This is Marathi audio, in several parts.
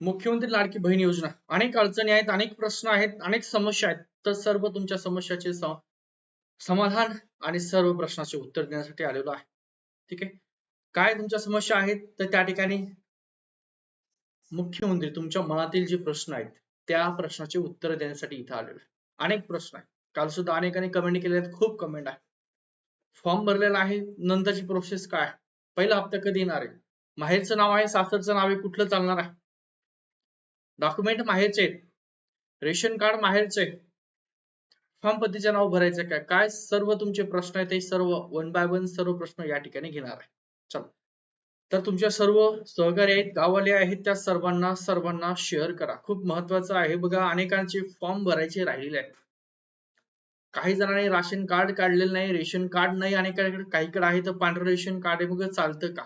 मुख्यमंत्री लाडकी बहीण योजना. अनेक अडचणी आहेत अनेक प्रश्न आहेत अनेक समस्या आहेत. तर सर्व तुमच्या समस्याचे समाधान आणि सर्व प्रश्नाचे उत्तर देण्यासाठी आलेलो आहे. ठीक आहे? काय तुमच्या समस्या आहेत? तर त्या ठिकाणी मुख्यमंत्री तुमच्या मनातील जे प्रश्न आहेत त्या प्रश्नाचे उत्तर देण्यासाठी इथं आलेलो आहे. अनेक प्रश्न आहेत. काल सुद्धा अनेकांनी कमेंट केले आहेत. खूप कमेंट आहे. फॉर्म भरलेला आहे. नंतरची प्रोसेस काय? पहिला हप्ता कधी येणार आहे? माहेरचं नाव आहे सासरचं नाव आहे कुठलं चालणार आहे? डॉक्युमेंट माहेरचे. आहेत रेशन कार्ड माहेरचे. फॉर्म पतीचे नाव भरायचं काय काय सर्व तुमचे प्रश्न आहेत ते सर्व वन बाय वन सर्व प्रश्न या ठिकाणी घेणार आहे. चल. तर तुमच्या सर्व सहकारी आहेत गाववाले आहेत त्या सर्वांना सर्वांना शेअर करा. खूप महत्वाचं आहे. बघा अनेकांचे फॉर्म भरायचे राहिलेले आहेत. काही जणांनी राशन कार्ड काढलेलं नाही रेशन कार्ड नाही अनेकांकडे काहीकडे आहे तर पांढरं रेशन कार्ड आहे. बघा चालतं का?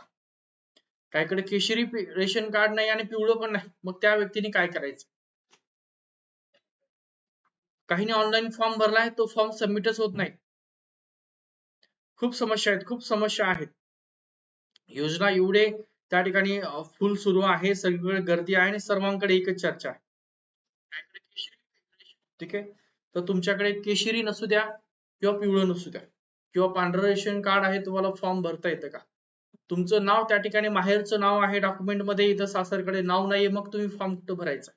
काहीकडे केशरी रेशन कार्ड नाही आणि पिवळं पण नाही. मग त्या व्यक्तीने काय करायचं? काहीने ऑनलाईन फॉर्म भरलाय तो फॉर्म सबमिटच होत नाही. खूप समस्या आहेत खूप समस्या आहेत. योजना एवढे त्या ठिकाणी फुल सुरू आहे सगळीकडे गर्दी आहे आणि सर्वांकडे एकच चर्चा आहे. ठीक आहे? तर तुमच्याकडे केशरी नसू द्या किंवा पिवळं नसू द्या. किंवा पांढरं रेशन कार्ड आहे तुम्हाला फॉर्म भरता येतं का? तुमचं नाव त्या ठिकाणी माहेरचं नाव आहे डॉक्युमेंटमध्ये इथं सासरकडे नाव नाहीये मग तुम्ही फॉर्म कुठं भरायचा?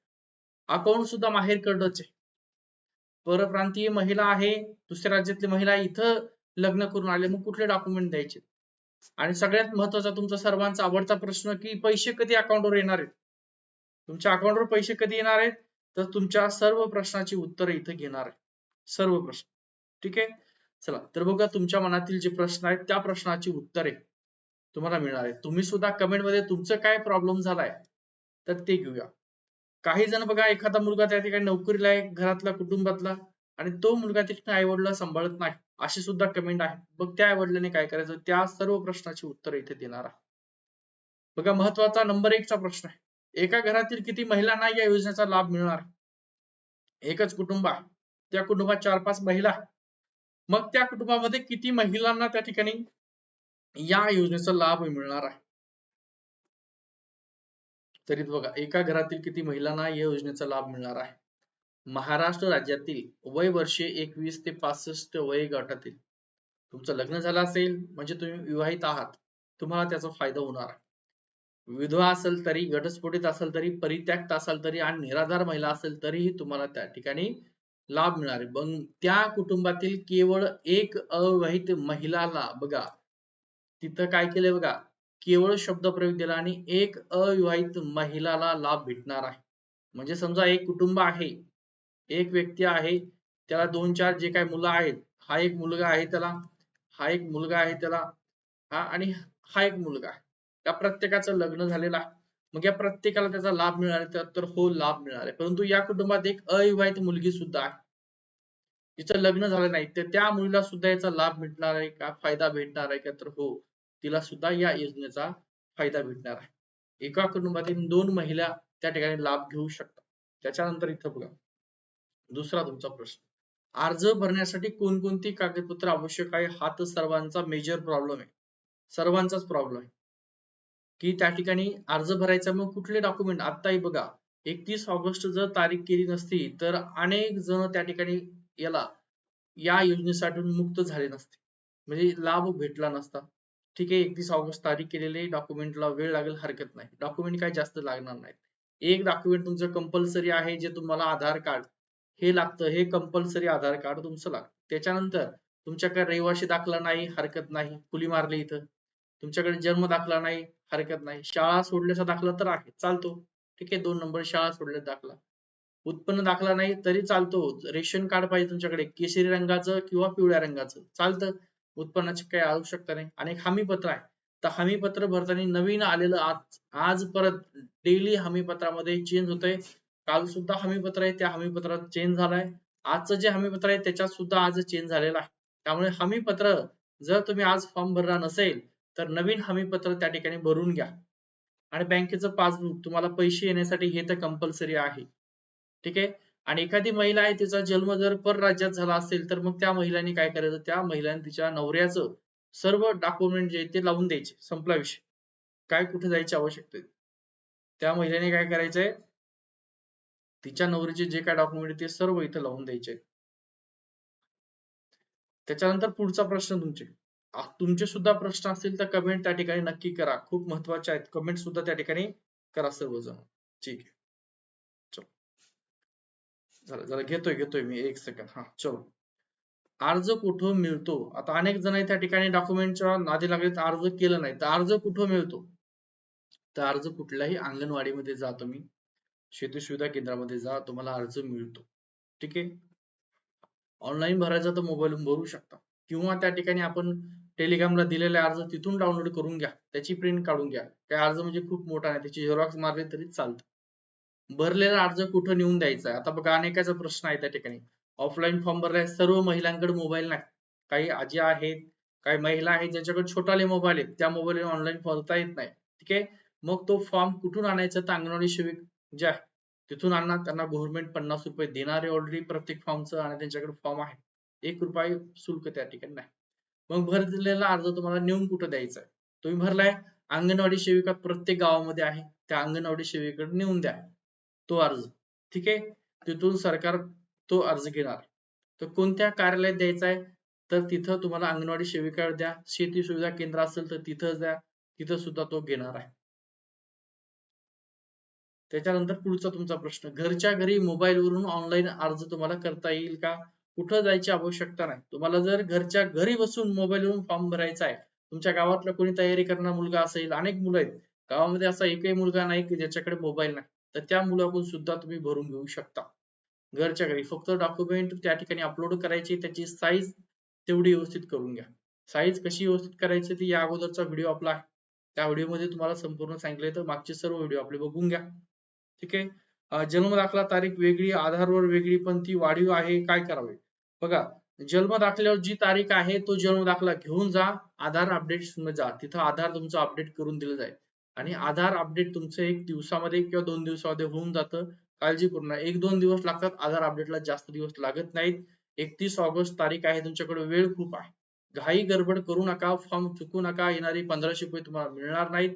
अकाउंट सुद्धा माहेरकडच आहे. परप्रांतीय महिला आहे दुसऱ्या राज्यातली महिला इथं लग्न करून आले मग कुठले डॉक्युमेंट द्यायचे? आणि सगळ्यात महत्त्वाचा तुमचा सर्वांचा आवडता प्रश्न की पैसे कधी अकाउंटवर येणार आहेत? तुमच्या अकाउंटवर पैसे कधी येणार आहेत? तर तुमच्या सर्व प्रश्नाची उत्तर इथं घेणार आहे. सर्व प्रश्न. ठीक आहे? चला तर बघा तुमच्या मनातील जे प्रश्न आहेत त्या प्रश्नाची उत्तरे. तुम्हाला मिळणार आहे. तुम्ही सुद्धा कमेंटमध्ये तुमचं काय प्रॉब्लेम झालाय तर ते घेऊया. काही जण बघा एखादा मुलगा त्या ठिकाणी नोकरीला आहे घरातला कुटुंबातला आणि तो मुलगा तिथे आई वडील सांभाळत नाही अशी सुद्धा कमेंट आहे. मग त्या आई वडिलांनी काय करायचं? त्या सर्व प्रश्नाची उत्तर इथे देणार आहे. बघा महत्त्वाचा नंबर एकचा प्रश्न आहे. एका घरातील किती महिलांना या योजनेचा लाभ मिळणार? एकच कुटुंब आहे. त्या कुटुंबात चार पाच महिला. मग त्या कुटुंबामध्ये किती महिलांना त्या ठिकाणी या योजनेचा लाभ मिळणार आहे. तरी बघा एका घरातील किती महिलांना या योजनेचा लाभ मिळणार आहे? महाराष्ट्र राज्यातील वय वर्षे एकवीस ते पासष्ट वय गटातील. तुमचं लग्न झालं असेल म्हणजे तुम्ही विवाहित आहात तुम्हाला त्याचा फायदा होणार आहे. विधवा असेल तरी घटस्फोटित असेल तरी परित्यक्त असाल तरी आणि निराधार महिला असेल तरीही तुम्हाला त्या ठिकाणी लाभ मिळणार आहे. मग त्या कुटुंबातील केवळ एक अविवाहित महिलाला बघा तिथं काय केलंय बघा केवळ शब्द प्रयोग दिला आणि एक अविवाहित महिलाला लाभ भेटणार आहे. म्हणजे समजा एक कुटुंब आहे एक व्यक्ती आहे त्याला दोन चार जे काही मुलं आहेत हा एक मुलगा आहे त्याला हा एक मुलगा आहे त्याला हा आणि हा एक मुलगा आहे. या प्रत्येकाचं लग्न झालेलं आहे. मग या प्रत्येकाला त्याचा लाभ मिळणार आहे तर- हो लाभ मिळणार आहे. परंतु या कुटुंबात एक अविवाहित मुलगी सुद्धा आहे. तिचं लग्न झालं नाही तर त्या मुलीला सुद्धा याचा लाभ भेटणार आहे का? फायदा भेटणार आहे का? तर हो. तिला सुद्धा या योजनेचा फायदा भेटणार आहे. एका कुटुंबातील दोन महिला त्या ठिकाणी लाभ घेऊ शकतात. त्याच्यानंतर इथं बघा. दुसरा तुमचा प्रश्न. अर्ज भरण्यासाठी कोणकोणती कागदपत्र आवश्यक आहे? हा तर सर्वांचा मेजर प्रॉब्लेम आहे. सर्वांचाच प्रॉब्लेम आहे. की त्या ठिकाणी अर्ज भरायचा मग कुठले डॉक्युमेंट आताही बघा. एकतीस ऑगस्ट जर तारीख केली नसती तर अनेक जण त्या ठिकाणी याला या योजनेसाठी मुक्त झाले नसते. म्हणजे लाभ भेटला नसता. ठीक आहे एकतीस ऑगस्ट तारीख केलेले डॉक्युमेंटला वेळ लागेल हरकत नाही. डॉक्युमेंट काय जास्त लागणार नाहीत. एक डॉक्युमेंट तुमचं कंपल्सरी आहे जे तुम्हाला आधार कार्ड हे लागतं हे कंपल्सरी आधार कार्ड तुमचं लागतं. त्याच्यानंतर तुमच्याकडे रहिवाशी दाखला नाही हरकत नाही फुली मारली इथं. तुमच्याकडे जन्म दाखला नाही हरकत नाही. शाळा सोडल्याचा दाखला तर आहे चालतो. ठीक आहे दोन नंबर शाळा सोडल्याचा दाखला. उत्पन्न दाखला नाही तरी चालतो. रेशन कार्ड पाहिजे तुमच्याकडे केशरी रंगाचं किंवा पिवळ्या रंगाचं चालतं. उत्पन्नाची काही आवश्यकता नाही. आणि एक हमी पत्र आहे. तर हमी पत्र भरताना नवीन आलेलं आज आज परत डेली हमीपत्रामध्ये चेंज होतंय. काल सुद्धा हमीपत्र आहे. त्या हमीपत्रात चेंज झालाय. आजचं जे हमी पत्र आहे त्याच्यात सुद्धा आज चेंज झालेलं आहे. त्यामुळे हमी पत्र जर तुम्ही आज फॉर्म भरला नसेल तर नवीन हमीपत्र त्या ठिकाणी भरून घ्या. आणि बँकेचं पासबुक तुम्हाला पैसे येण्यासाठी हे तर कंपल्सरी आहे. ठीक आहे? आणि एखादी महिला आहे तिचा जन्म जर परराज्यात झाला असेल तर मग त्या महिलांनी काय करायचं? त्या महिलांनी तिच्या नवऱ्याचं सर्व डॉक्युमेंट जे ते लावून द्यायचे. संपला विषय. काय कुठे जायची आवश्यकता त्या महिलेने काय करायचंय? तिच्या नवरीचे जे काय डॉक्युमेंट ते सर्व इथे लावून द्यायचे. त्याच्यानंतर पुढचा प्रश्न तुमचे. तुमचे सुद्धा प्रश्न असतील तर कमेंट त्या ठिकाणी नक्की करा. खूप महत्त्वाचे आहेत. कमेंट सुद्धा त्या ठिकाणी करा सर्वजण. ठीक आहे. झालं झालं. घेतोय घेतोय मी. एक सेकंड हा चलो. अर्ज कुठं मिळतो? आता अनेक जण त्या ठिकाणी डॉक्युमेंटच्या नादी लागले अर्ज केलं नाही. तर अर्ज कुठं मिळतो? तर अर्ज कुठल्याही अंगणवाडीमध्ये जा तुम्ही. शेती सुविधा केंद्रामध्ये जा तुम्हाला अर्ज मिळतो. ठीक आहे? ऑनलाईन भरायचा तर मोबाईल भरू शकता. किंवा त्या ठिकाणी आपण टेलिग्रामला दिलेले अर्ज तिथून डाउनलोड करून घ्या. त्याची प्रिंट काढून घ्या. काय अर्ज म्हणजे खूप मोठा नाही. त्याची झेरॉक्स मारली तरी चालतं. भरलेला अर्ज कुठं नेऊन द्यायचा? आता बघा अनेकाचा प्रश्न आहे त्या ठिकाणी. ऑफलाईन फॉर्म भरलाय सर्व महिलांकडे मोबाईल नाही. काही आजी आहेत काही महिला आहेत ज्यांच्याकडे छोटाले मोबाईल आहेत त्या मोबाईल ऑनलाईन भरता येत नाही. ठीक आहे? मग तो फॉर्म कुठून आणायचा? तर अंगणवाडी सेविक जे आहे तिथून आणणार. त्यांना गव्हर्नमेंट पन्नास रुपये देणारे ऑलरेडी प्रत्येक फॉर्मचं आणि त्यांच्याकडे फॉर्म आहे. एक रुपये शुल्क त्या ठिकाणी नाही. मग भर दिलेला अर्ज तुम्हाला नेऊन कुठं द्यायचा आहे? तुम्ही भरलाय अंगणवाडी सेविका प्रत्येक गावामध्ये आहे. त्या अंगणवाडी सेविकेकडे नेऊन द्या. तो अर्ज. ठीक आहे? तिथून सरकार तो अर्ज घेणार. तर कोणत्या कार्यालयात द्यायचा आहे? तर तिथं तुम्हाला अंगणवाडी सेविका द्या शेती सुविधा केंद्र असेल तर तिथं द्या तिथं सुद्धा तो घेणार आहे. त्याच्यानंतर पुढचा तुमचा प्रश्न घरच्या घरी मोबाईल वरून ऑनलाईन अर्ज तुम्हाला करता येईल का? कुठं जायची आवश्यकता नाही. तुम्हाला जर घरच्या घरी बसून मोबाईल वरून फॉर्म भरायचा आहे तुमच्या गावातला कोणी तयारी करणारा मुलगा असेल अनेक मुलं आहेत. गावामध्ये असा एकही मुलगा नाही की ज्याच्याकडे मोबाईल नाही. तर त्या मुलाकडून सुद्धा तुम्ही भरून घेऊ शकता. घरच्या घरी फक्त डॉक्युमेंट त्या ठिकाणी अपलोड करायची त्याची साईज तेवढी व्यवस्थित करून घ्या. साईज कशी व्यवस्थित करायची ती या अगोदरचा व्हिडिओ आपला आहे. त्या व्हिडिओमध्ये तुम्हाला संपूर्ण सांगितले तर मागचे सर्व व्हिडिओ आपले बघून घ्या. ठीक आहे? जन्म दाखला तारीख वेगळी आधारवर वेगळी पण ती वाढीव आहे काय करावे? बघा जन्म दाखल्यावर जी तारीख आहे तो जन्म दाखला घेऊन जा आधार अपडेट जा. तिथं आधार तुमचं अपडेट करून दिलं जाईल. आणि आधार अपडेट तुमचं एक दिवसामध्ये किंवा दोन दिवसामध्ये होऊन जातं. काळजी करू नका एक दोन दिवस लागतात. आधार अपडेटला जास्त दिवस लागत नाहीत. एकतीस ऑगस्ट तारीख आहे. तुमच्याकडे वेळ खूप आहे. घाई गडबड करू नका. फॉर्म चुकू नका. येणारी पंधराशे रुपये तुम्हाला मिळणार नाहीत.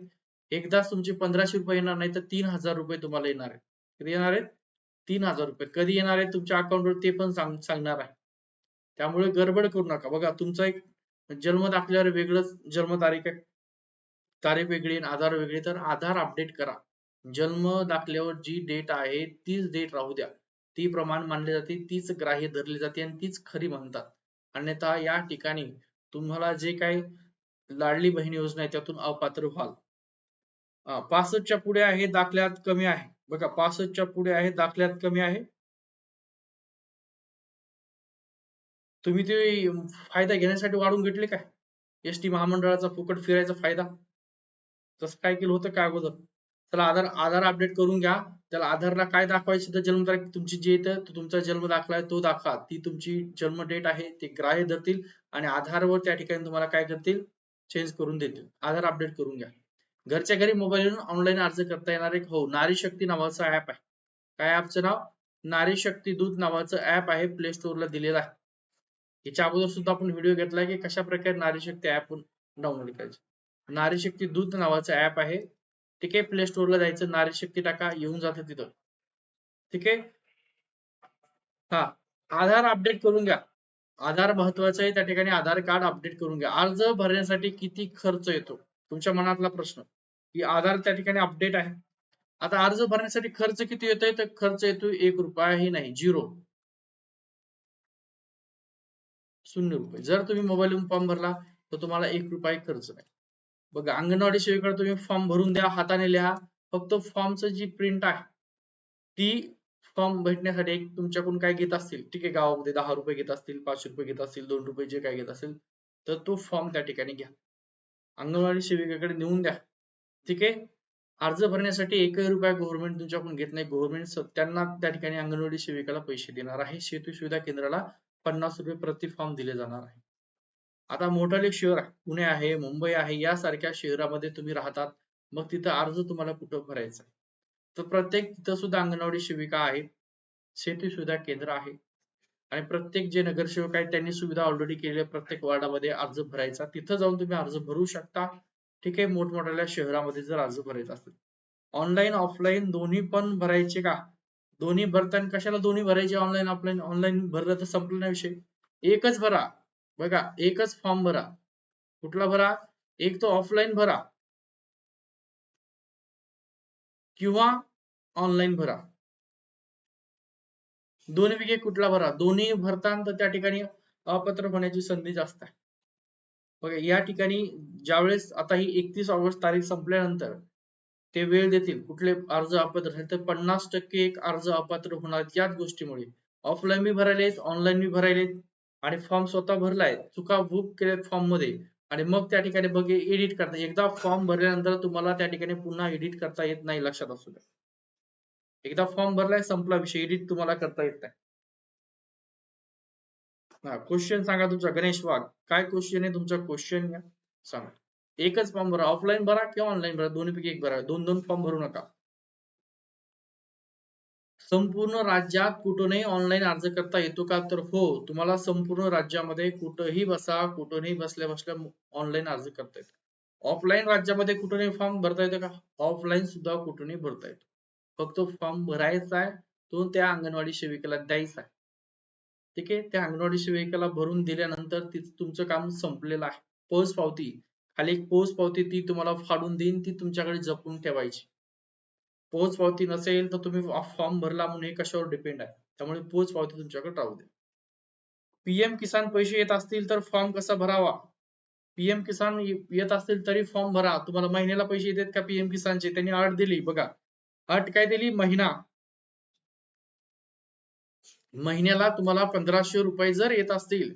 एकदाच तुमचे पंधराशे रुपये येणार नाही तर तीन हजार रुपये तुम्हाला येणार आहेत. कधी येणार आहेत? तीन हजार रुपये. कधी येणार आहे तुमच्या अकाउंटवर ते पण सांगणार आहे. त्यामुळे गडबड करू नका. बघा तुमचा एक जन्म दाखल्यावर वेगळंच जन्म तारीख आहे. तारीख वेगळी आधार वेगळी तर आधार अपडेट करा. जन्म दाखल्यावर जी डेट आहे तीच डेट राहू द्या. ती प्रमाण मानली जाते तीच ग्राह्य धरली जाते आणि तीच खरी म्हणतात. अन्यथा या ठिकाणी तुम्हाला जे काही लाडली बहीण योजना आहे त्यातून अपात्र व्हाल. पासष्टच्या पुढे आहे दाखल्यात कमी आहे. बघा पासष्टच्या पुढे आहे दाखल्यात कमी आहे. तुम्ही ते फायदा घेण्यासाठी वाढून घेतले काय? एस टी महामंडळाचा फुकट फिरायचा फायदा? तसं काय केलं होतं काय अगोदर? त्याला आधार आधार अपडेट करून घ्या. त्याला आधारला काय दाखवायचं तर जन्मतारीख तुमची जे येतं तुमचा जन्म दाखला आहे तो दाखवा. ती तुमची जन्म डेट आहे ते ग्राह्य धरतील आणि आधारवर त्या ठिकाणी तुम्हाला काय करतील? चेंज करून देतील. आधार अपडेट करून घ्या. घरच्या घरी मोबाईलवरून ऑनलाईन अर्ज करता येणार एक हो नारी शक्ती नावाचं ऍप आहे. काय ऍपचं नाव? नारी शक्ती दूत नावाचं ऍप आहे. प्ले स्टोअरला दिलेलं आहे. याच्या अगोदर सुद्धा आपण व्हिडिओ घेतलाय की कशा प्रकारे नारी शक्ती ऍप डाउनलोड करायचं. नारी शक्ती दूध नावाचं ऍप आहे. ठीक? आहे प्ले स्टोअरला जायचं नारी शक्ती टाका येऊन जाते तिथं. ठीक? आहे हा. आधार अपडेट करून घ्या. आधार महत्वाचं आहे त्या ठिकाणी आधार कार्ड अपडेट करून घ्या. अर्ज भरण्यासाठी किती खर्च येतो? तुमच्या मनातला प्रश्न. की आधार त्या ठिकाणी अपडेट आहे. आता अर्ज भरण्यासाठी खर्च किती येतोय? तर खर्च येतो एक रुपयाही नाही. झिरो शून्य रुपये. जर तुम्ही मोबाईल फॉर्म भरला तर तुम्हाला एक रुपये खर्च नाही. बघा अंगणवाडी सेवेकडे तुम्ही फॉर्म भरून द्या हाताने लिहा. फक्त फॉर्मचं जी प्रिंट आहे ती फॉर्म भेटण्यासाठी एक तुमच्याकडून काय घेत असतील ठीक आहे गावामध्ये दहा रुपये घेत असतील पाचशे रुपये घेत असतील दोन रुपये जे काय घेत असेल तर तो फॉर्म त्या ठिकाणी घ्या. अंगणवाडी सेविकेकडे नेऊन द्या ठीक आहे? अर्ज भरण्यासाठी एकही रुपया गव्हर्नमेंट तुमच्याकडून घेत नाही. गव्हर्नमेंट त्यांना त्या ठिकाणी अंगणवाडी सेविकाला पैसे देणार आहे. शेती सुविधा केंद्राला पन्नास रुपये प्रति फॉर्म दिले जाणार आहे. आता मोठाले शहर पुणे आहे मुंबई आहे यासारख्या शहरामध्ये तुम्ही राहतात मग तिथं अर्ज तुम्हाला कुठं भरायचा आहे? तर प्रत्येक तिथं सुद्धा अंगणवाडी सेविका आहे शेती सुविधा केंद्र आहे. आणि प्रत्येक जे नगरसेवक आहेत त्यांनी सुविधा ऑलरेडी केली प्रत्येक वॉर्डामध्ये अर्ज भरायचा. तिथं जाऊन तुम्ही अर्ज भरू शकता. ठीक आहे मोठमोठ्या शहरामध्ये जर अर्ज भरायचा असेल. ऑनलाईन ऑफलाईन दोन्ही पण भरायचे का? दोन्ही भरताना कशाला दोन्ही भरायचे ऑनलाईन ऑफलाईन ऑनलाईन भरलं तर संपलं नाही विषय. एकच भरा. बघा एकच फॉर्म भरा. कुठला भरा? एक तो ऑफलाईन भरा. किंवा ऑनलाईन भरा. दोन्हीपैकी कुठला भरा? दोन्ही भरताना तर त्या ठिकाणी अपात्र होण्याची संधी जास्त आहे. बघा या ठिकाणी ज्यावेळेस आता ही एकतीस ऑगस्ट तारीख संपल्यानंतर ते वेळ देतील. कुठले अर्ज अपात्र झाले तर पन्नास टक्के एक अर्ज अपात्र होणार याच गोष्टीमुळे. ऑफलाईन बी भरायलेत ऑनलाईन बी भरायलेत. आणि फॉर्म स्वतः भरलाय. चुका बुक केल्यात फॉर्ममध्ये. आणि मग त्या ठिकाणी बघ एडिट करता. एकदा फॉर्म भरल्यानंतर तुम्हाला त्या ठिकाणी पुन्हा एडिट करता येत नाही लक्षात असू द्या. एकदा फॉर्म भरलाय संपला विषय. एडिट तुम्हाला करता येत नाही. हा क्वेश्चन सांगा तुमचा. गणेश वाघ काय क्वेश्चन आहे तुमचा? क्वेश्चन घ्या सांगा. एकच फॉर्म भरा. ऑफलाईन भरा किंवा ऑनलाईन भरा. दोन्हीपैकी एक भरा. दोन दोन फॉर्म भरू नका. संपूर्ण राज्यात कुठूनही ऑनलाईन अर्ज करता येतो का? तर हो तुम्हाला संपूर्ण राज्यामध्ये कुठंही बसा कुठूनही बसल्या बसल्या ऑनलाईन अर्ज करता येतो. ऑफलाईन राज्यामध्ये कुठूनही फॉर्म भरता येतो का? ऑफलाईन सुद्धा कुठूनही भरता येतो. फक्त फॉर्म भरायचा आहे तो त्या अंगणवाडी सेविकेला द्यायचा आहे. ठीक आहे? त्या अंगणवाडी सेविकेला भरून दिल्यानंतर तुमचं काम संपलेलं आहे. पोच पावती खाली एक पोच पावती ती तुम्हाला फाडून देईन ती तुमच्याकडे जपून ठेवायची. पोच पावती नसेल तर तुम्ही फॉर्म भरला म्हणून हे कशावर डिपेंड आहे? त्यामुळे पोच पावती तुमच्याकडे राहू दे. पीएम किसान पैसे येत असतील तर फॉर्म कसा भरावा? पीएम किसान येत असतील तरी फॉर्म भरा. तुम्हाला महिन्याला पैसे येतात का पीएम किसानचे? त्यांनी अट दिली. बघा. अट काय दिली? महिना. महिन्याला तुम्हाला पंधराशे रुपये जर येत असतील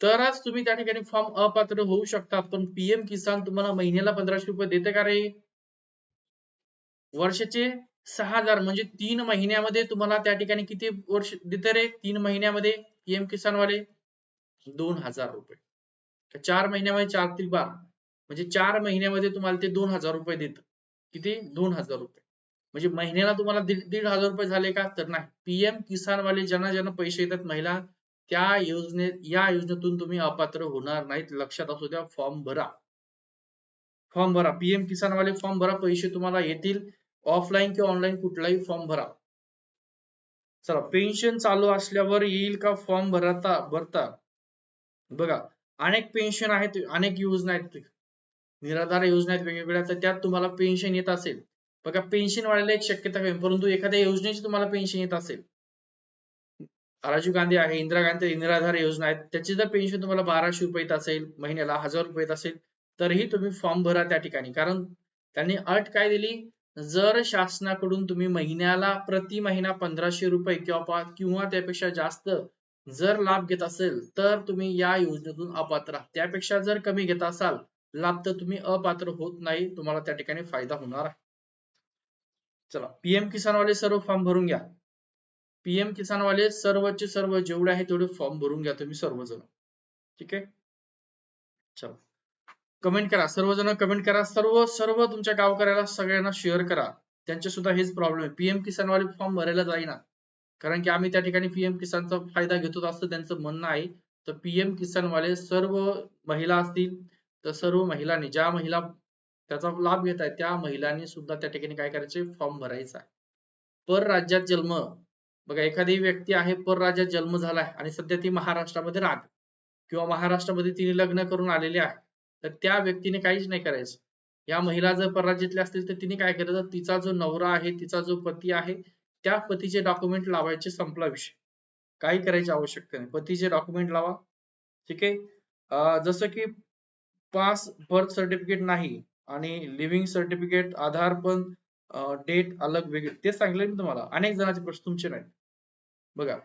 तरच तुम्ही त्या ठिकाणी फॉर्म अपात्र होऊ शकता. पण पीएम किसान तुम्हाला महिन्याला पंधराशे रुपये देते का रे? वर्षाचे सहा हजार म्हणजे तीन महिन्यामध्ये तुम्हाला त्या ठिकाणी किती वर्ष देते रे? तीन महिन्यामध्ये पीएम किसान वाले दोन हजार रुपये. चार महिन्यामध्ये चार ते बार. म्हणजे चार महिन्यामध्ये तुम्हाला ते दोन हजार रुपये देत. किती? दोन हजार रुपये. म्हणजे महिन्याला तुम्हाला दीड दीड हजार रुपये झाले का? तर नाही. पीएम किसान वाले ज्यांना ज्यांना पैसे येतात महिला त्या योजने या योजनेतून तुम्ही अपात्र होणार नाहीत. लक्षात असू द्या फॉर्म भरा. फॉर्म भरा. पीएम किसान वाले फॉर्म भरा. पैसे तुम्हाला येतील. ऑफलाईन किंवा ऑनलाईन कुठलाही फॉर्म भरा. चला पेन्शन चालू असल्यावर येईल का फॉर्म भरता भरता? बघा अनेक पेन्शन आहेत अनेक योजना आहेत. निराधार योजना आहेत वेगवेगळ्या तर त्यात तुम्हाला पेन्शन येत असेल. बघा पेन्शन वाढायला एक शक्यता कमी परंतु एखाद्या योजनेची तुम्हाला पेन्शन येत असेल. राजीव गांधी आहे इंदिरा गांधी निराधार योजना आहेत त्याची जर पेन्शन तुम्हाला बाराशे रुपये येत असेल महिन्याला हजार रुपये येत असेल तरीही तुम्ही फॉर्म भरा त्या ठिकाणी. कारण त्यांनी अट काय दिली? जर शासनाकडून तुम्ही महिन्याला प्रति महिना पंधराशे रुपये किंवा किंवा त्यापेक्षा जास्त जर लाभ घेत असेल तर तुम्ही या योजनेतून अपात्र त्यापेक्षा जर कमी घेत असाल लाभ तर तुम्ही अपात्र होत नाही तुम्हाला त्या ठिकाणी फायदा होणार आहे. चला पीएम किसान वाले सर्व फॉर्म भरून घ्या. पीएम किसान वाले सर्वचे सर्व जेवढे आहे तेवढे फॉर्म भरून घ्या तुम्ही सर्वजण. ठीक आहे? चला. कमेंट करा. सर्वजण कमेंट करा. सर्व सर्व तुमच्या गावकऱ्याला सगळ्यांना शेअर करा. त्यांचे सुद्धा हेच प्रॉब्लेम आहे. पीएम किसान वाले फॉर्म भरायला जाईना. कारण की आम्ही त्या ठिकाणी पीएम किसानचा फायदा घेतो असं त्यांचं म्हणणं आहे. तर पीएम किसान वाले सर्व महिला असतील तर सर्व महिलांनी ज्या महिला त्याचा लाभ घेत आहेत त्या महिलांनी सुद्धा त्या ठिकाणी काय करायचे? फॉर्म भरायचा आहे. पर राज्यात जन्म. बघा एखादी व्यक्ती आहे पर राज्यात जन्म झालाय आणि सध्या ती महाराष्ट्रामध्ये राहते. किंवा महाराष्ट्रामध्ये तिने लग्न करून आलेली आहे. तर त्या व्यक्तीने काहीच नाही करायचं. या महिला जर पराजितल्या असतील तर तिने काय करायचं तिचा जो नवरा आहे तिचा जो पती आहे त्या पतीचे डॉक्युमेंट लावायचे संपला विषय. काही करायची आवश्यकता नाही. पतीचे डॉक्युमेंट लावा. ठीक आहे? जसं की पास बर्थ सर्टिफिकेट नाही आणि लिव्हिंग सर्टिफिकेट आधार पण डेट अलग वेगळे. ते सांगितलं मी तुम्हाला. अनेक जणांचे प्रश्न तुमचे नाही बघा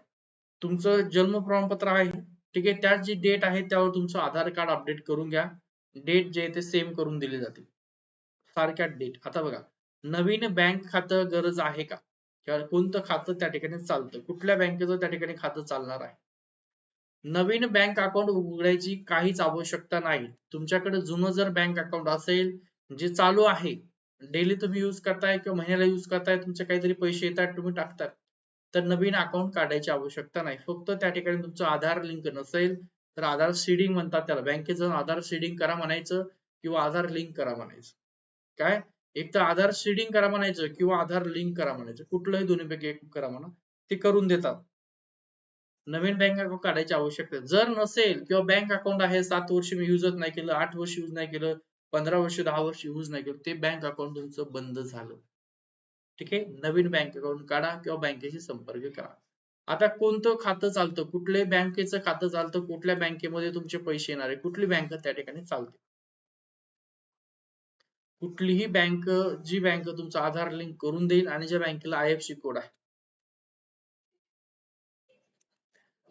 तुमचं जन्म प्रमाणपत्र आहे. ठीक आहे? त्यात जी डेट आहे त्यावर तुमचं आधार कार्ड अपडेट करून घ्या. डेट जे ते सेम करून दिले जाते सारख्या डेट आता बघा नवीन बँक खातं गरज आहे का? किंवा कोणतं खातं त्या ठिकाणी चालतं? कुठल्या बँकेचं त्या ठिकाणी खातं चालणार आहे? नवीन बँक अकाउंट उघडायची काहीच आवश्यकता नाही. तुमच्याकडे जुनं जर बँक अकाउंट असेल जे चालू आहे डेली तुम्ही युज करताय किंवा महिन्याला युज करताय तुमचे काहीतरी पैसे येतात तुम्ही टाकतात. तर नवीन अकाउंट काढायची आवश्यकता नाही. फक्त त्या ठिकाणी तुमचं आधार लिंक नसेल तर आधार सीडिंग म्हणतात त्याला. बँकेचं आधार सीडिंग करा म्हणायचं किंवा आधार लिंक करा म्हणायचं. काय? एक तर आधार सीडिंग करा म्हणायचं किंवा आधार लिंक करा म्हणायचं. कुठलंही दोन्हीपैकी एक करा म्हणा. ते करून देतात. नवीन बँक अकाउंट काढायची आवश्यकता जर नसेल किंवा बँक अकाउंट आहे सात वर्ष मी युजच नाही केलं आठ वर्ष युज नाही केलं पंधरा वर्ष दहा वर्ष युज नाही केलं ते बँक अकाउंट तुमचं बंद झालं. ठीक आहे? नवीन बँक अकाउंट काढा किंवा बँकेशी संपर्क करा. आता कोणतं खातं चालतं? कुठल्या बँकेचं खातं चालतं कुठल्या बँकेमध्ये तुमचे पैसे येणार आहे? कुठली बँक त्या ठिकाणी चालते? कुठलीही बँक जी बँक तुमचं आधार लिंक करून देईल आणि ज्या बँकेला आय एफ सी कोड आहे.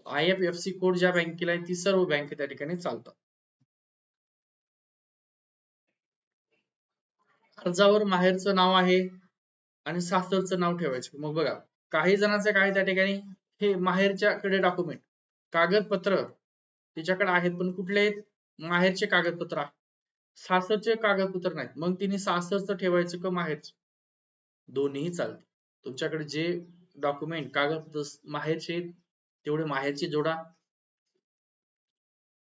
I F F C code ज्या बँकेला आहे ती सर्व बँक त्या ठिकाणी चालतात. अर्जावर माहेरचं नाव आहे आणि सासरचं नाव ठेवायचं. मग बघा काही जणांचं काय त्या ठिकाणी? हे माहेरच्या कडे डॉक्युमेंट कागदपत्र तिच्याकडे आहेत पण कुठले आहेत? माहेरचे कागदपत्र आहे सासरचे कागदपत्र नाहीत. मग तिने सासरचं ठेवायचं का माहेरचं? दोन्ही चालते. तुमच्याकडे जे डॉक्युमेंट कागदपत्र माहेरचे तेवढे माहेरचे जोडा.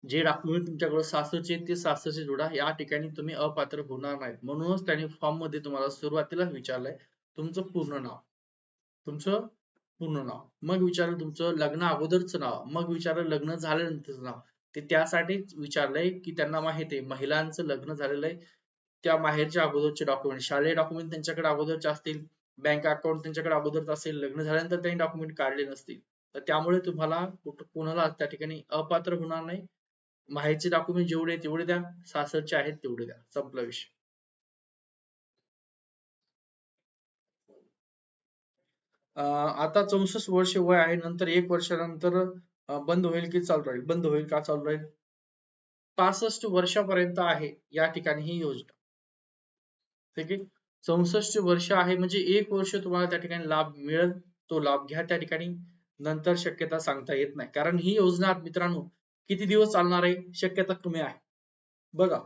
जे डॉक्युमेंट तुमच्याकडे सासरचे ते सासरचे जोडा. या ठिकाणी तुम्ही अपात्र होणार नाहीत. म्हणूनच त्यांनी फॉर्ममध्ये तुम्हाला सुरुवातीला विचारलंय तुमचं पूर्ण नाव. तुमचं पूर्ण नाव. मग विचारलं तुमचं लग्न अगोदरचं नाव. मग विचारलं लग्न झाल्यानंतरचं नाव. ते त्यासाठीच विचारलंय की त्यांना माहिती आहे महिलांचं लग्न झालेलं आहे. त्या माहेरच्या अगोदरचे डॉक्युमेंट शालेय डॉक्युमेंट त्यांच्याकडे अगोदरचे असतील. बँक अकाउंट त्यांच्याकडे अगोदरच असेल. लग्न झाल्यानंतर त्यांनी डॉक्युमेंट काढले नसतील. तर त्यामुळे तुम्हाला कोणाला त्या ठिकाणी अपात्र होणार नाही. माहेरचे डॉक्युमेंट जेवढे तेवढे द्या. सासरचे आहेत तेवढे द्या. संपला विषय. आता चौसष्ट वर्ष वय आहे नंतर एक वर्षानंतर बंद होईल की चालू राहील? बंद होईल का चालू राहील? पासष्ट वर्षापर्यंत आहे या ठिकाणी ही योजना. ठीक आहे? चौसष्ट वर्ष आहे म्हणजे एक वर्ष तुम्हाला त्या ठिकाणी लाभ मिळेल. तो लाभ घ्या त्या ठिकाणी. नंतर शक्यता सांगता येत नाही. कारण ही योजना मित्रांनो किती दिवस चालणार आहे? शक्यता कमी आहे. बघा.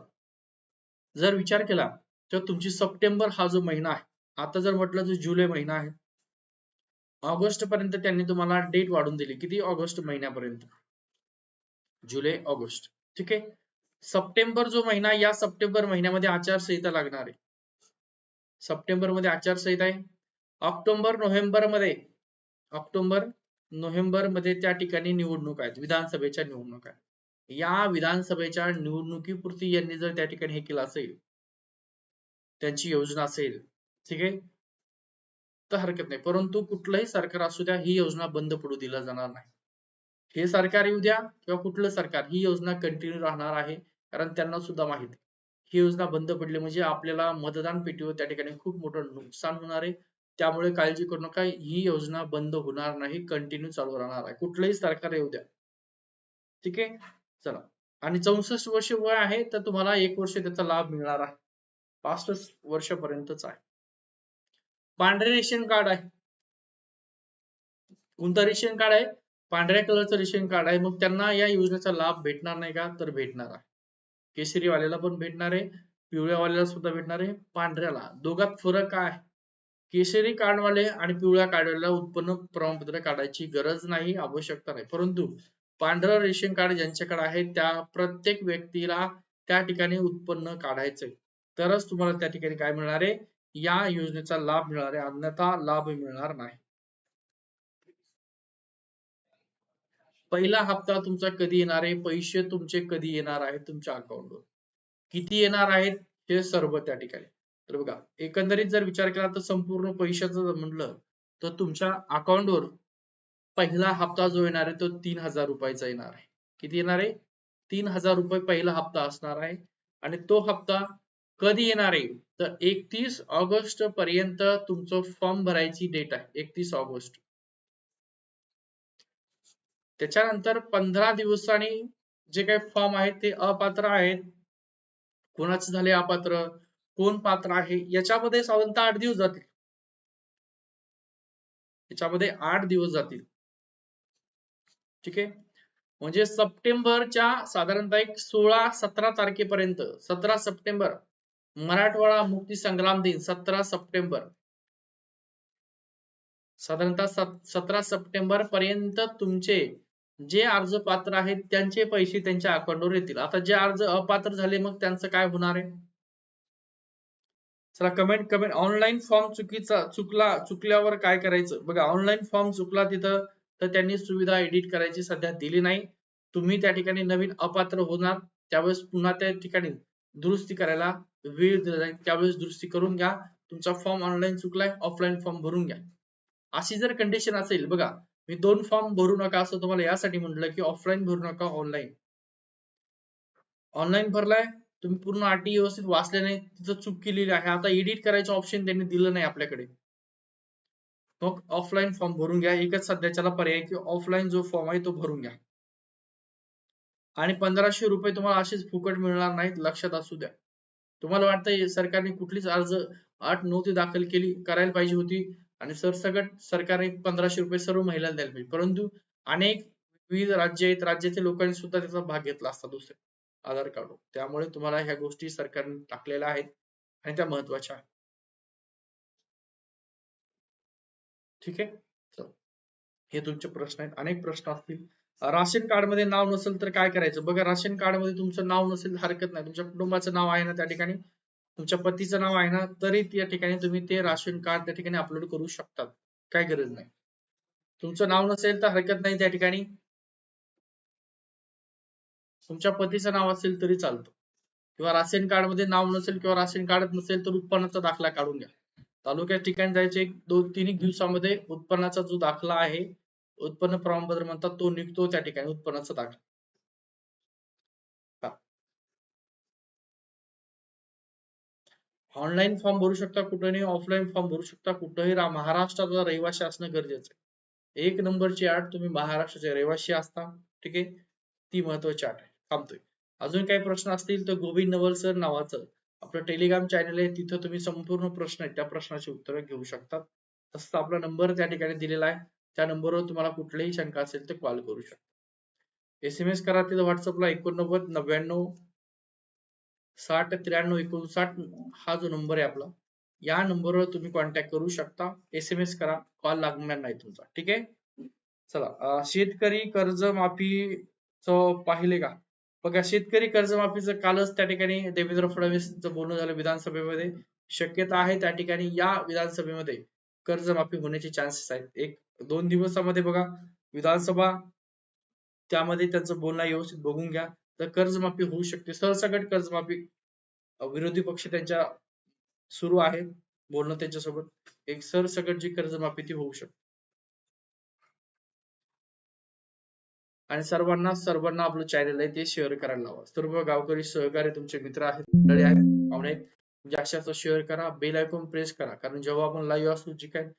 जर विचार केला तर तुमची सप्टेंबर हा जो महिना आहे आता जर म्हटलं जो जुलै महिना आहे. ऑगस्ट पर्यंत त्यांनी तुम्हाला डेट वाढून दिली. किती? ऑगस्ट महिन्यापर्यंत. जुलै ऑगस्ट. ठीक आहे? सप्टेंबर जो महिना या सप्टेंबर महिन्यामध्ये आचारसंहिता लागणार आहे. सप्टेंबरमध्ये आचारसंहिता आहे. ऑक्टोबर नोव्हेंबरमध्ये ऑक्टोबर नोव्हेंबरमध्ये त्या ठिकाणी निवडणूक आहेत. विधानसभेच्या निवडणूक आहेत. या विधानसभेच्या निवडणुकीपुरती यांनी जर त्या ठिकाणी हे केलं असेल त्यांची योजना असेल ठीक आहे? तर हरकत नाही. परंतु कुठलंही सरकार असू द्या ही योजना बंद पडू दिला जाणार नाही. हे सरकार येऊ द्या किंवा कुठलं सरकार ही योजना कंटिन्यू राहणार आहे कारण त्यांना सुद्धा माहिती ही योजना बंद पडली म्हणजे आपल्याला मतदान पेटीवर त्या ठिकाणी खूप मोठं नुकसान होणार आहे. त्यामुळे काळजी करू नका ही योजना बंद होणार नाही कंटिन्यू चालू राहणार आहे. कुठलंही सरकार येऊ द्या. ठीक आहे? चला. आणि चौसष्ट वर्ष वय आहे तर तुम्हाला एक वर्ष त्याचा लाभ मिळणार आहे. पासष्ट वर्षापर्यंतच आहे. पांढरे रेशन कार्ड आहे. कोणतं रेशन कार्ड आहे? पांढऱ्या कलरचं रेशन कार्ड आहे. मग त्यांना या योजनेचा लाभ भेटणार नाही का? तर भेटणार आहे. केसरीवाल्याला पण भेटणार आहे. पिवळ्यावाल्याला सुद्धा भेटणार आहे. पांढऱ्याला. दोघात फरक काय केशरी कार्डवाले आणि पिवळ्या कार्डवाल्याला उत्पन्न प्रमाणपत्र काढायची गरज नाही आवश्यकता नाही. परंतु पांढरं रेशन कार्ड ज्यांच्याकडे आहे त्या प्रत्येक व्यक्तीला त्या ठिकाणी उत्पन्न काढायचंय. तरच तुम्हाला त्या ठिकाणी काय मिळणार आहे? या योजनेचा लाभ मिळणार आहे. अन्यथा लाभ मिळणार नाही. पहिला हप्ता तुमचा कधी येणार आहे? पैसे तुमचे कधी येणार आहेत तुमच्या अकाउंटवर किती येणार आहेत? हे सर्व त्या ठिकाणी. तर बघा एकंदरीत जर विचार केला तर संपूर्ण पैशाचं जर म्हटलं तर तुमच्या अकाउंटवर पहिला हप्ता जो येणार आहे तो तीन हजार रुपयाचा येणार आहे. किती येणार आहे? तीन हजार रुपये पहिला हप्ता असणार आहे. आणि तो हप्ता कधी येणार आहे? तर एकतीस ऑगस्ट पर्यंत तुमचं फॉर्म भरायची डेट आहे एकतीस ऑगस्ट. त्याच्यानंतर पंधरा दिवसांनी जे काही फॉर्म आहेत ते अपात्र आहेत. कोणाचे झाले अपात्र? कोण पात्र आहे? याच्यामध्ये साधारणतः आठ दिवस जातील. याच्यामध्ये आठ दिवस जातील. ठीक आहे? म्हणजे सप्टेंबरच्या साधारणतः एक सोळा सतरा तारखेपर्यंत सतरा सप्टेंबर मराठवाडा मुक्ती संग्राम दिन सतरा सप्टेंबर. साधारणतः सतरा सप्टेंबर पर्यंत तुमचे जे अर्ज पात्र आहेत त्यांचे पैसे त्यांच्या अकाउंटवर येतील. आता जे अर्ज अपात्र झाले मग त्यांचं काय होणार आहे? चला कमेंट कमेंट ऑनलाईन फॉर्म चुकीचा चुकला चुकल्यावर काय करायचं? बघा ऑनलाईन फॉर्म चुकला तिथं तर त्यांनी सुविधा एडिट करायची सध्या दिली नाही. तुम्ही त्या ठिकाणी नवीन अपात्र होणार त्यावेळेस पुन्हा त्या ठिकाणी दुरुस्ती करायला वेळ दिला जाईल त्यावेळेस दुरुस्ती करून घ्या. तुमचा फॉर्म ऑनलाईन चुकलाय ऑफलाईन फॉर्म भरून घ्या. अशी जर कंडिशन असेल बघा मी दोन फॉर्म भरू नका असं तुम्हाला यासाठी म्हटलं की ऑफलाईन भरू नका ऑनलाईन ऑनलाईन भरलाय तुम्ही पूर्ण आटी व्यवस्थित वाचले नाही तिथं चूक केलेली आहे. आता एडिट करायचं ऑप्शन त्यांनी दिलं नाही आपल्याकडे. मग ऑफलाईन फॉर्म भरून घ्या. एकच सध्याच्याला पर्याय की ऑफलाईन जो फॉर्म आहे तो भरून घ्या. आणि पंधराशे रुपये तुम्हाला असेच फुकट मिळणार नाहीत लक्षात असू द्या. तुम्हाला वाटतं सरकारने कुठलीच अर्ज आठ नव्हती दाखल केली करायला पाहिजे होती? आणि सरसकट सरकारने पंधराशे रुपये सर्व महिलांना द्यायला पाहिजे. परंतु अनेक विविध राज्य आहेत राज्यातील लोकांनी सुद्धा त्याचा भाग घेतला असता दुसरे आधार कार्ड. त्यामुळे तुम्हाला ह्या गोष्टी सरकारने टाकलेल्या आहेत आणि त्या महत्त्वाच्या आहेत. ठीक आहे? हे तुमचे प्रश्न आहेत. अनेक प्रश्न असतील. राशन कार्डमध्ये नाव नसेल तर काय करायचं? बघा राशन कार्डमध्ये तुमचं नाव नसेल हरकत नाही. तुमच्या कुटुंबाचं नाव आहे ना त्या ठिकाणी? तुमच्या पतीचं नाव आहे ना तरी त्या ठिकाणी तुम्ही ते राशन कार्ड त्या ठिकाणी अपलोड करू शकतात काय गरज नाही. तुमचं नाव नसेल तर हरकत नाही त्या ठिकाणी. तुमच्या पतीचं नाव असेल तरी चालतं. किंवा राशन कार्डमध्ये नाव नसेल किंवा राशन कार्ड नसेल तर उत्पन्नाचा दाखला काढून घ्या. तालुक्यात ठिकाणी जायचे एक दोन तीन दिवसामध्ये उत्पन्नाचा जो दाखला आहे उत्पन्न प्रमाणपत्र म्हणतात तो निघतो त्या ठिकाणी उत्पन्नाचा दाखला. ऑनलाईन फॉर्म भरू शकता कुठेही ऑफलाईन फॉर्म भरू शकता कुठेही. महाराष्ट्राचा रहिवासी असणं गरजेचं आहे. एक नंबरची आठ तुम्ही महाराष्ट्राचे रहिवासी असता. ठीक आहे? ती महत्वाची आठ आहे. थांबतोय. अजून काही प्रश्न असतील तर गोविंद नवल सर नावाचं आपलं टेलिग्राम चॅनल आहे. तिथं तुम्ही संपूर्ण प्रश्न आहेत. त्या प्रश्नाची उत्तरं घेऊ शकतात तसंच आपला नंबर त्या ठिकाणी दिलेला आहे. त्या नंबरवर तुम्हाला कुठलीही शंका असेल तर कॉल करू शकता. एस एम एस करा तिथं व्हॉट्सअपला एकोणनव्वद नव्याण्णव साठ त्र्याण्णव एकोणसाठ हा जो नंबर आहे आपला या नंबरवर तुम्ही कॉन्टॅक्ट करू शकता. एस एम एस करा कॉल लागणार नाही तुमचा. ठीक आहे? चला शेतकरी कर्ज माफीच पाहिले का? बघा शेतकरी कर्जमाफीचं कालच त्या ठिकाणी देवेंद्र फडणवीसचं बोलणं झालं विधानसभेमध्ये. शक्यता आहे त्या ठिकाणी या विधानसभेमध्ये कर्जमाफी होण्याचे चान्सेस आहेत. एक दोन दिवसामध्ये बघा विधानसभा त्यामध्ये त्यांचं बोलणं व्यवस्थित बघून घ्या. तर कर्जमाफी होऊ शकते. सरसकट कर्जमाफी विरोधी पक्ष त्यांच्या सुरू आहे बोलणं त्यांच्यासोबत. एक सरसकट जी कर्जमाफी ती होऊ शकते. आणि सर्वांना सर्वांना आपलं चॅनल आहे ते शेअर करायला लावा. सर्व गावकरी सहकारी तुमचे मित्र आहेत मंडळी आहेत पाहुणे जास्त म्हणजे शेअर करा बेल आयकॉन प्रेस करा. कारण जेव्हा आपण लाईव्ह असू जी काय